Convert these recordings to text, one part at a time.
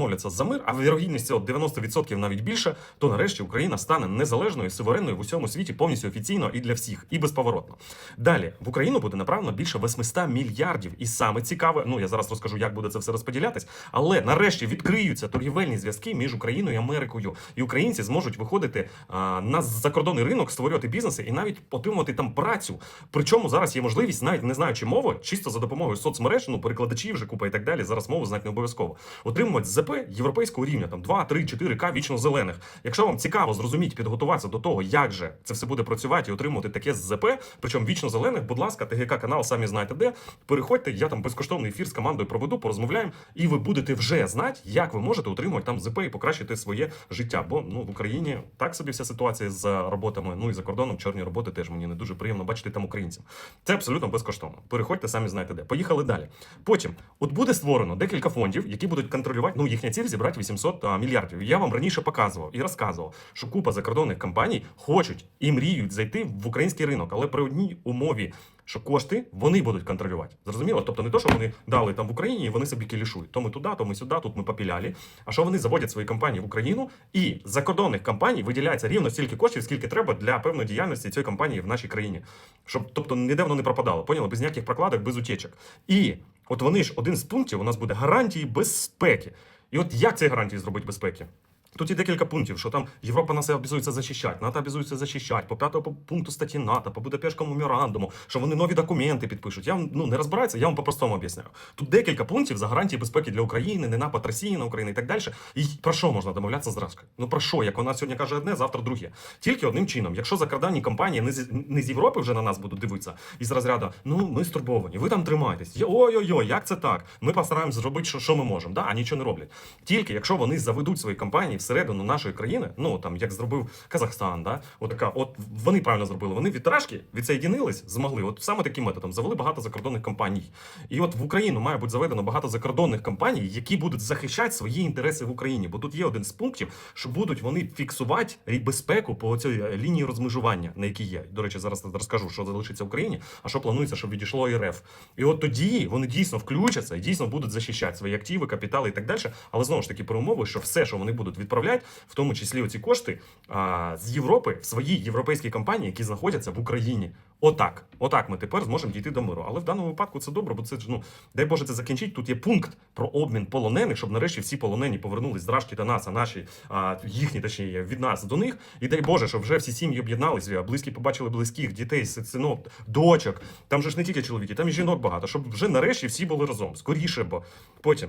домовляться за мир, а вірогідність цього 90% навіть більше, то нарешті Україна стане незалежною, суверенною в усьому світі повністю офіційно і для всіх, і безповоротно. Далі в Україну буде направлено більше 800 мільярдів. І саме цікаве, ну я зараз розкажу, як буде це все розподілятись, але нарешті відкриються торгівельні зв'язки між Україною і Америкою, і українці зможуть виходити а, на закордонний ринок, створювати бізнеси і навіть отримувати там працю. Причому зараз є можливість, навіть не знаючи мови, чисто за допомогою соцмереж, ну перекладачів вже купа і так далі. Зараз мову знати не обов'язково. Отримувати ЗП європейського рівня, там 2, 3, 4К вічно зелених. Якщо вам цікаво зрозуміти, підготуватися до того, як же це все буде працювати і отримувати таке ЗП, причому вічно зелених, будь ласка, ТГК канал, самі знаєте де. Переходьте, я там безкоштовний ефір з командою проведу, порозмовляємо, і ви будете вже знати, як ви можете отримувати там ЗП і покращити своє життя. Бо ну в Україні так собі вся ситуація з роботами. Ну і за кордоном чорні роботи теж мені не дуже приємно бачити там українців. Це абсолютно безкоштовно. Переходьте, самі знаєте де. Поїхали далі. Потім, от буде створено декілька фондів, які будуть контролювати. Ну їхня ціль зібрати 800 а, мільярдів. Я вам раніше показував і розказував, що купа закордонних компаній хочуть і мріють зайти в український ринок, але при одній умові. Що кошти вони будуть контролювати. Зрозуміло? Тобто не то, що вони дали там в Україні, і вони собі кілішують. То ми туди, то ми сюди, тут ми попіляли. А що вони заводять свої компанії в Україну, і з закордонних компаній виділяється рівно стільки коштів, скільки треба для певної діяльності цієї компанії в нашій країні. Щоб, тобто, ніде воно не пропадало. Поняли? Без ніяких прокладок, без утечок. І от вони ж один з пунктів у нас буде гарантії безпеки. І от як ці гарантії зробити безпеки? Тут є декілька пунктів, що там Європа нас обязується захищати, НАТО обязується захищати, по п'ятому пункту статті НАТО, по Будапештському меморандуму, що вони нові документи підпишуть. Я вам ну не розбираюся, я вам по-простому об'ясняю. Тут декілька пунктів за гарантії безпеки для України, не напад Росії на Україну і так далі. І про що можна домовлятися з? Ну про що? Як вона сьогодні каже одне, завтра друге. Тільки одним чином, якщо закордонні компанії не з не з Європи вже на нас будуть дивитися із розряду, ну ми стурбовані, ви там тримаєтесь. Ой-ой-ой, як це так? Ми постараємося зробити, що, що ми можемо, да? а нічого не роблять. Тільки якщо вони заведуть свої компанії всередину нашої країни, ну там як зробив Казахстан, да, от така, от вони правильно зробили. Вони від Рашки відсоєдинились, змогли. От саме таким методом завели багато закордонних компаній. І от в Україну має бути заведено багато закордонних компаній, які будуть захищати свої інтереси в Україні. Бо тут є один з пунктів, що будуть вони фіксувати безпеку по цій е, лінії розмежування, на якій є. До речі, зараз розкажу, що залишиться в Україні, а що планується, щоб відійшло РФ. І от тоді вони дійсно включаться і дійсно будуть захищати свої активи, капітали і так далі. Але знову ж таки, при умови, що все, що вони будуть відправляти, в тому числі оці кошти а, з Європи в свої європейські компанії, які знаходяться в Україні. Отак, отак ми тепер зможемо дійти до миру. Але в даному випадку це добре, бо це ну дай Боже це закінчить. Тут є пункт про обмін полонених, щоб нарешті всі полонені повернулись з до нас, а наші а, їхні точніше від нас до них. І дай Боже, щоб вже всі сім'ї об'єдналися, близькі побачили близьких, дітей, синок, дочок. Там же ж не тільки чоловіки, там і жінок багато, щоб вже нарешті всі були разом. Скоріше, бо потім.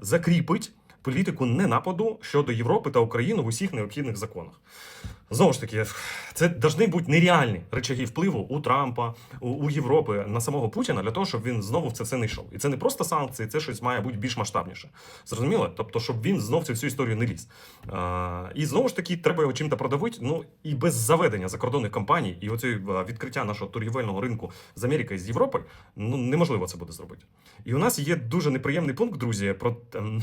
закріпить політику ненападу щодо Європи та України в усіх необхідних законах. Знову ж таки, це повинні бути нереальні речаги впливу у Трампа, у, Європи на самого Путіна для того, щоб він знову в це все не йшов. І це не просто санкції, це щось має бути більш масштабніше. Зрозуміло? Тобто, щоб він знов цю всю історію не ліз. А, і знову ж таки, треба його чим-то продавити. Ну і без заведення закордонних компаній і оцього відкриття нашого торгівельного ринку з Америки і з Європи, ну неможливо це буде зробити. І у нас є дуже неприємний пункт, друзі, про. ем,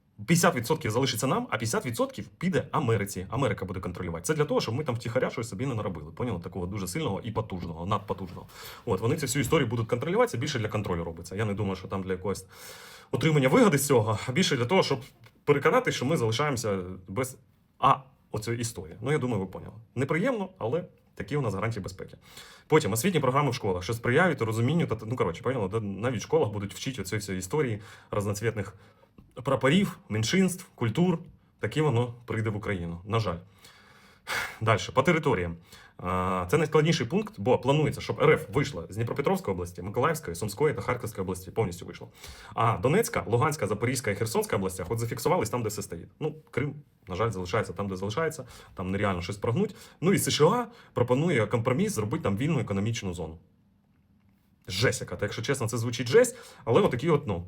50% залишиться нам, а 50% піде Америці. Америка буде контролювати. Це для того, щоб ми там втіхаря щось собі не наробили. Поняли? Такого дуже сильного і потужного, надпотужного. От вони цю всю історію будуть контролювати. Більше для контролю робиться. Я не думаю, що там для якогось отримання вигоди з цього, а більше для того, щоб переконати, що ми залишаємося без а оцієї історії. Ну я думаю, ви поняли. Неприємно, але. Такі у нас гарантії безпеки. Потім освітні програми в школах, що сприяють розумінню та ну коротше, поняли, да, навіть в школах будуть вчити оцієї всієї історії разноцвітних прапорів, меншинств, культур. Таке воно прийде в Україну. На жаль. Далі, по територіям. Це найскладніший пункт, бо планується, щоб РФ вийшла з Дніпропетровської області, Миколаївської, Сумської та Харківської області, повністю вийшло. А Донецька, Луганська, Запорізька і Херсонська областях от зафіксувались там, де все стоїть. Ну, Крим, на жаль, залишається там, де залишається, там нереально щось прогнуть. Ну і США пропонує компроміс зробити там вільну економічну зону. Жесть яка, якщо чесно, це звучить жесть, але отакі от, ну,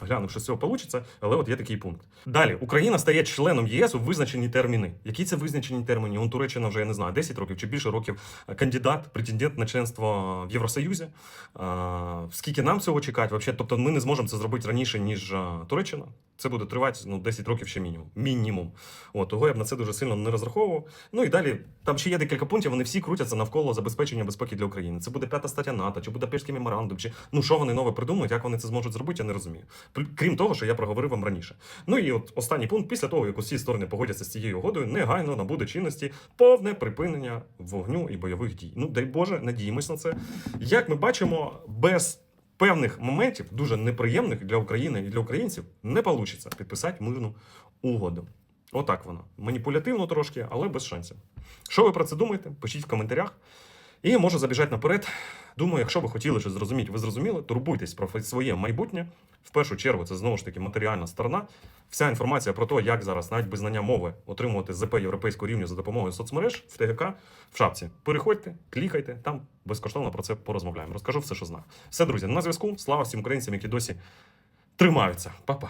Глянув, що з цього вийде, але от є такий пункт. Далі Україна стає членом єС у визначені терміни. Які це визначені терміни? Он Туреччина вже я не знаю, 10 років чи більше років кандидат, претендент на членство в Євросоюзі. А, скільки нам цього чекати? Вообще, тобто ми не зможемо це зробити раніше, ніж Туреччина. Це буде тривати ну, 10 років ще мінімум. Мінімум. От, того я б на це дуже сильно не розраховував. Ну і далі там ще є декілька пунктів, вони всі крутяться навколо забезпечення безпеки для України. Це буде п'ята стаття НАТО, чи Будапештський меморандум, чи ну що вони нове придумають, як вони це зможуть зробити, я не розумію. Крім того, що я проговорив вам раніше. Ну і от останній пункт, після того, як усі сторони погодяться з цією угодою, негайно набуде чинності повне припинення вогню і бойових дій. Ну дай Боже, надіємось на це. Як ми бачимо, без певних моментів, дуже неприємних для України і для українців, не вийде підписати мирну угоду. Отак воно. Маніпулятивно трошки, але без шансів. Що ви про це думаєте? Пишіть в коментарях. І можу забіжати наперед. Думаю, якщо ви хотіли щось зрозуміти, ви зрозуміли, турбуйтесь про своє майбутнє. В першу чергу, це знову ж таки матеріальна сторона. Вся інформація про те, як зараз, навіть без знання мови, отримувати ЗП європейського рівня за допомогою соцмереж в ТГК в шапці. Переходьте, клікайте, там безкоштовно про це порозмовляємо. Розкажу все, що знаю. Все, друзі, на зв'язку. Слава всім українцям, які досі тримаються. Па-па.